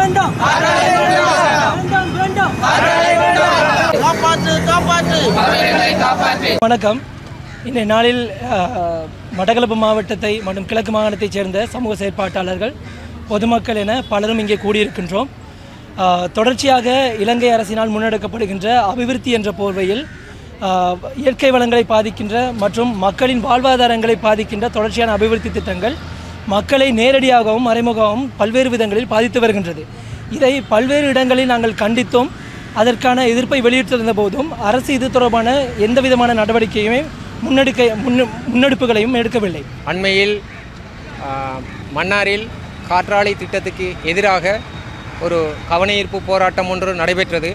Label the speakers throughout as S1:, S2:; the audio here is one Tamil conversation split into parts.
S1: வேண்டாம். வணக்கம். இன்றைய நாளில் அஹ், மட்டக்களப்பு மாவட்டத்தை மற்றும் கிழக்கு மாகாணத்தைச் சேர்ந்த சமூக செயற்பாட்டாளர்கள் பொதுமக்கள் என பலரும் இங்கே கூடியிருக்கின்றோம். தொடர்ச்சியாக இலங்கை அரசினால் முன்னெடுக்கப்படுகின்ற அபிவிருத்தி என்ற போர்வையில் இயற்கை வளங்களை பாதிக்கின்ற மற்றும் மக்களின் வாழ்வாதாரங்களை பாதிக்கின்ற தொடர்ச்சியான அபிவிருத்தி திட்டங்கள் மக்களை நேரடியாகவும் மறைமுகமாகவும் பல்வேறு விதங்களில் பாதித்து வருகின்றது. இதை பல்வேறு இடங்களில் நாங்கள் கண்டித்தோம். அதற்கான எதிர்ப்பை வெளியிட்டிருந்த போதும் அரசு இது தொடர்பான எந்த விதமான நடவடிக்கையுமே முன்னெடுக்க முன்னு முன்னெடுப்புகளையும் எடுக்கவில்லை.
S2: அண்மையில் மன்னாரில் காற்றாலை திட்டத்துக்கு எதிராக ஒரு கவனஈர்ப்பு போராட்டம் ஒன்று நடைபெற்றது.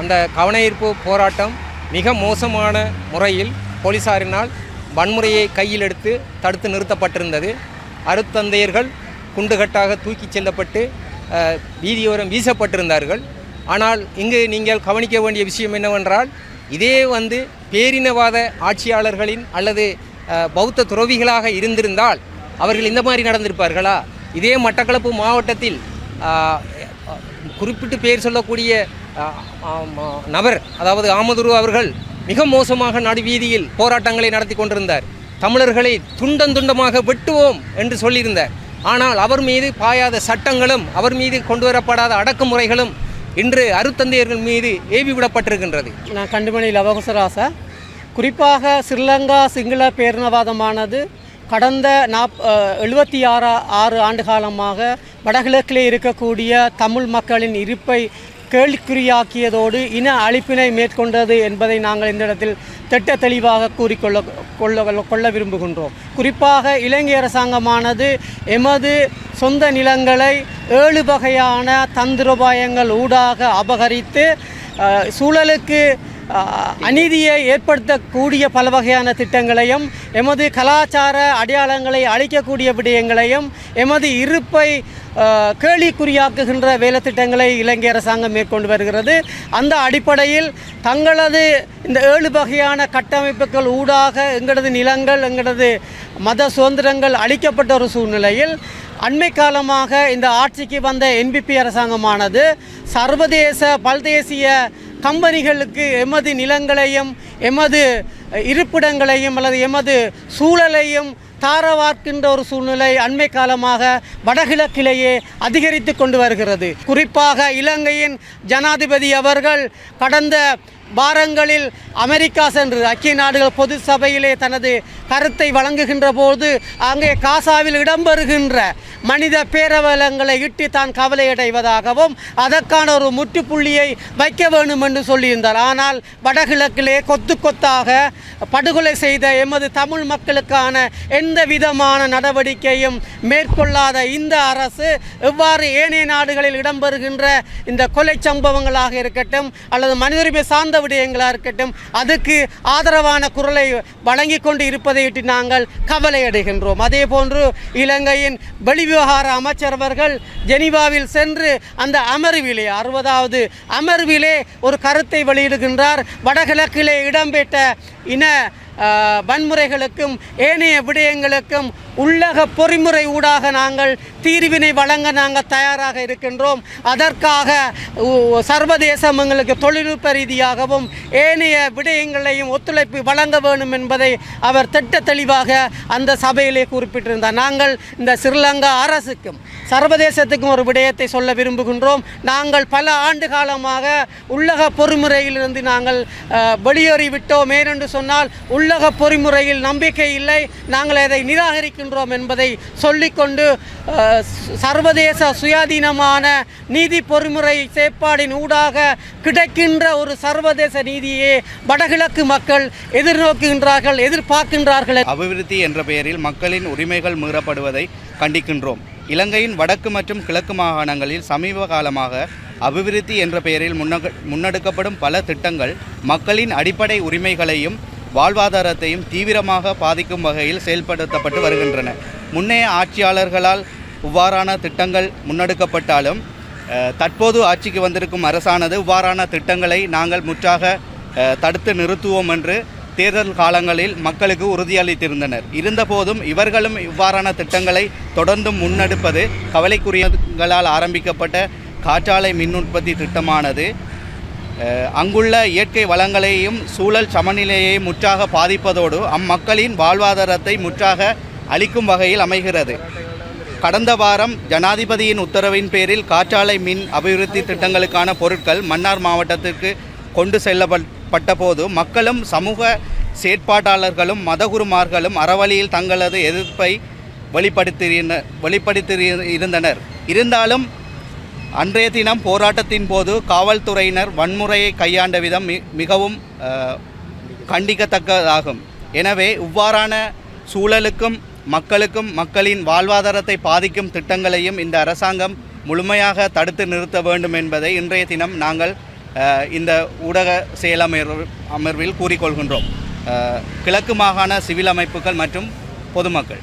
S2: அந்த கவனஈர்ப்பு போராட்டம் மிக மோசமான முறையில் போலீசாரினால் வன்முறையை கையில் எடுத்து தடுத்து நிறுத்தப்பட்டிருந்தது. அருத்தந்தையர்கள் குண்டுகட்டாக தூக்கிச் செல்லப்பட்டு வீதியோரம் வீசப்பட்டிருந்தார்கள். ஆனால் இங்கு நீங்கள் கவனிக்க வேண்டிய விஷயம் என்னவென்றால் இதே வந்து பேரினவாத ஆட்சியாளர்களின் அல்லது பௌத்த துறவிகளாக இருந்திருந்தால் அவர்கள் இந்த மாதிரி நடந்திருப்பார்களா? இதே மட்டக்களப்பு மாவட்டத்தில் குறிப்பிட்டு பேர் சொல்லக்கூடிய நபர் அதாவது ஆமதுரு அவர்கள் மிக மோசமாக நடுவீதியில் போராட்டங்களை நடத்தி கொண்டிருந்தார். தமிழர்களை துண்டந்துண்டமாக வெட்டுவோம் என்று சொல்லியிருந்தார். ஆனால் அவர் மீது பாயாத சட்டங்களும் அவர் மீது கொண்டு வரப்படாத அடக்குமுறைகளும் இன்று அருத்தந்தையர்கள் மீது ஏவி விடப்பட்டிருக்கின்றது.
S3: நான் கண்டுமணி லவகுசராசா குறிப்பாக ஸ்ரீலங்கா சிங்கள பேரினவாதமானது கடந்த நாப் எழுபத்தி ஆறு ஆறு ஆண்டு காலமாக வடகிழக்கிலே இருக்கக்கூடிய தமிழ் மக்களின் இருப்பை கேள்விக்குறியாக்கியதோடு இன அழிப்பினை மேற்கொண்டது என்பதை நாங்கள் இந்த இடத்தில் திட்ட தெளிவாக கூறிக்கொள்ள கொள்ள கொள்ள விரும்புகின்றோம். குறிப்பாக இலங்கை அரசாங்கமானது எமது சொந்த நிலங்களை ஏழு வகையான தந்திரோபாயங்கள் ஊடாக அபகரித்து சூழலுக்கு அநீதியை ஏற்படுத்தக்கூடிய பல வகையான திட்டங்களையும் எமது கலாச்சார அடையாளங்களை அழிக்கக்கூடிய விடயங்களையும் எமது இருப்பை அஹ், வேலைத்திட்டங்களை இலங்கை அரசாங்கம் மேற்கொண்டு வருகிறது. அந்த அடிப்படையில் தங்களது இந்த ஏழு வகையான கட்டமைப்புகள் ஊடாக எங்களது நிலங்கள் எங்களது மத சுதந்திரங்கள் அளிக்கப்பட்ட ஒரு சூழ்நிலையில் அண்மை காலமாக இந்த ஆட்சிக்கு வந்த என்பிபி அரசாங்கமானது சர்வதேச பல்தேசிய கம்பெனிகளுக்கு எமது நிலங்களையும் எமது இருப்பிடங்களையும் அல்லது எமது சூழலையும் தாரவார்க்கின்ற ஒரு சூழ்நிலை அண்மை காலமாக வடகிழக்கிலேயே அதிகரித்து கொண்டு வருகிறது. குறிப்பாக இலங்கையின் ஜனாதிபதி அவர்கள் கடந்த வாரங்களில் அமெரிக்கா சென்று ஐக்கிய நாடுகள் பொது சபையிலே தனது கருத்தை வழங்குகின்ற போது அங்கே காசாவில் இடம்பெறுகின்ற மனித பேரவலங்களை இட்டு தான் கவலையடைவதாகவும் அதற்கான ஒரு முற்றுப்புள்ளியை வைக்க வேண்டும் என்று சொல்லியிருந்தார். ஆனால் வடகிழக்கிலே கொத்து கொத்தாக படுகொலை செய்த எமது தமிழ் மக்களுக்கான எந்த விதமான நடவடிக்கையும் மேற்கொள்ளாத இந்த அரசு எவ்வாறு ஏனைய நாடுகளில் இடம்பெறுகின்ற இந்த கொலை சம்பவங்களாக இருக்கட்டும் அல்லது மனிதரிமை சார்ந்த விடயங்களாக இருக்கட்டும் அதுக்கு ஆதரவான குரலை வழங்கி கொண்டு இருப்பதையிட்டு நாங்கள் கவலையடைகின்றோம் அதே போன்று இலங்கையின் வெளிவிவகார அமைச்சர் அவர்கள் ஜெனீவாவில் சென்று அந்த அமர்விலே அறுபதாவது அமர்விலே ஒரு கருத்தை வெளியிடுகின்றார். வடகிழக்கிலே இடம்பெற்ற இன வன்முறைகளுக்கும் ஏனைய விடயங்களுக்கும் உள்ளக பொறிமுறை ஊடாக நாங்கள் தீர்வினை வழங்க நாங்கள் தயாராக இருக்கின்றோம். அதற்காக சர்வதேசம் எங்களுக்கு தொழில்நுட்ப ரீதியாகவும் ஏனைய விடயங்களையும் ஒத்துழைப்பு வழங்க வேண்டும் என்பதை அவர் திட்ட தெளிவாக அந்த சபையிலே குறிப்பிட்டிருந்தார். நாங்கள் இந்த ஸ்ரீலங்கா அரசுக்கும் சர்வதேசத்துக்கும் ஒரு விடயத்தை சொல்ல விரும்புகின்றோம். நாங்கள் பல ஆண்டு காலமாக உள்ளக பொறிமுறையிலிருந்து நாங்கள் வெளியேறிவிட்டோம். ஏனென்று சொன்னால் உள்ளக பொறிமுறையில் நம்பிக்கை இல்லை. நாங்கள் அதை நிராகரிக்கின்றோம் என்பதை சொல்லிக்கொண்டு சர்வதேச சுயாதீனமான நீதி பொறிமுறை செயற்பாடின் ஊடாக கிடைக்கின்ற ஒரு சர்வதேச நீதியை வடகிழக்கு மக்கள் எதிர்நோக்குகின்றார்கள் எதிர்பார்க்கின்றார்கள்
S4: அபிவிருத்தி என்ற பெயரில் மக்களின் உரிமைகள் மீறப்படுவதை கண்டிக்கின்றோம். இலங்கையின் வடக்கு மற்றும் கிழக்கு மாகாணங்களில் சமீப காலமாக அபிவிருத்தி என்ற பெயரில் முன்னெடுக்கப்படும் பல திட்டங்கள் மக்களின் அடிப்படை உரிமைகளையும் வாழ்வாதாரத்தையும் தீவிரமாக பாதிக்கும் வகையில் செயல்படுத்தப்பட்டு வருகின்றன. முன்னைய ஆட்சியாளர்களால் இவ்வாறான திட்டங்கள் முன்னெடுக்கப்பட்டாலும் தற்போது ஆட்சிக்கு வந்திருக்கும் அரசானது இவ்வாறான திட்டங்களை நாங்கள் முற்றாக தடுத்து நிறுத்துவோம் என்று தேர்தல் காலங்களில் மக்களுக்கு உறுதியளித்திருந்தனர். இருந்தபோதும் இவர்களும் இவ்வாறான திட்டங்களை தொடர்ந்து முன்னெடுப்பது கவலைக்குரியங்களால் ஆரம்பிக்கப்பட்ட காற்றாலை மின் உற்பத்தி திட்டமானது. அங்குள்ள இயற்கை வளங்களையும் சூழல் சமநிலையையும் முற்றாக பாதிப்பதோடு அம்மக்களின் வாழ்வாதாரத்தை முற்றாக அளிக்கும் வகையில் அமைகிறது. கடந்த வாரம் ஜனாதிபதியின் உத்தரவின் பேரில் காற்றாலை மின் அபிவிருத்தி திட்டங்களுக்கான பொருட்கள் மன்னார் மாவட்டத்திற்கு கொண்டு செல்லப்பட்ட போது மக்களும் சமூக செயற்பாட்டாளர்களும் மதகுருமார்களும் அறவழியில் தங்களது எதிர்ப்பை வெளிப்படுத்தி வெளிப்படுத்தி இருந்தனர். இருந்தாலும் அன்றைய தினம் போராட்டத்தின் போது காவல்துறையினர் வன்முறையை கையாண்ட விதம் மிகவும் கண்டிக்கத்தக்கதாகும். எனவே இவ்வாறான சூழலுக்கும் மக்களுக்கும் மக்களின் வாழ்வாதாரத்தை பாதிக்கும் திட்டங்களையும் இந்த அரசாங்கம் முழுமையாக தடுத்து நிறுத்த வேண்டும் என்பதை இன்றைய தினம் நாங்கள் இந்த ஊடக செயலமர் அமர்வில் கூறிக்கொள்கின்றோம். கிழக்கு மாகாண சிவில் அமைப்புகள் மற்றும் பொதுமக்கள்.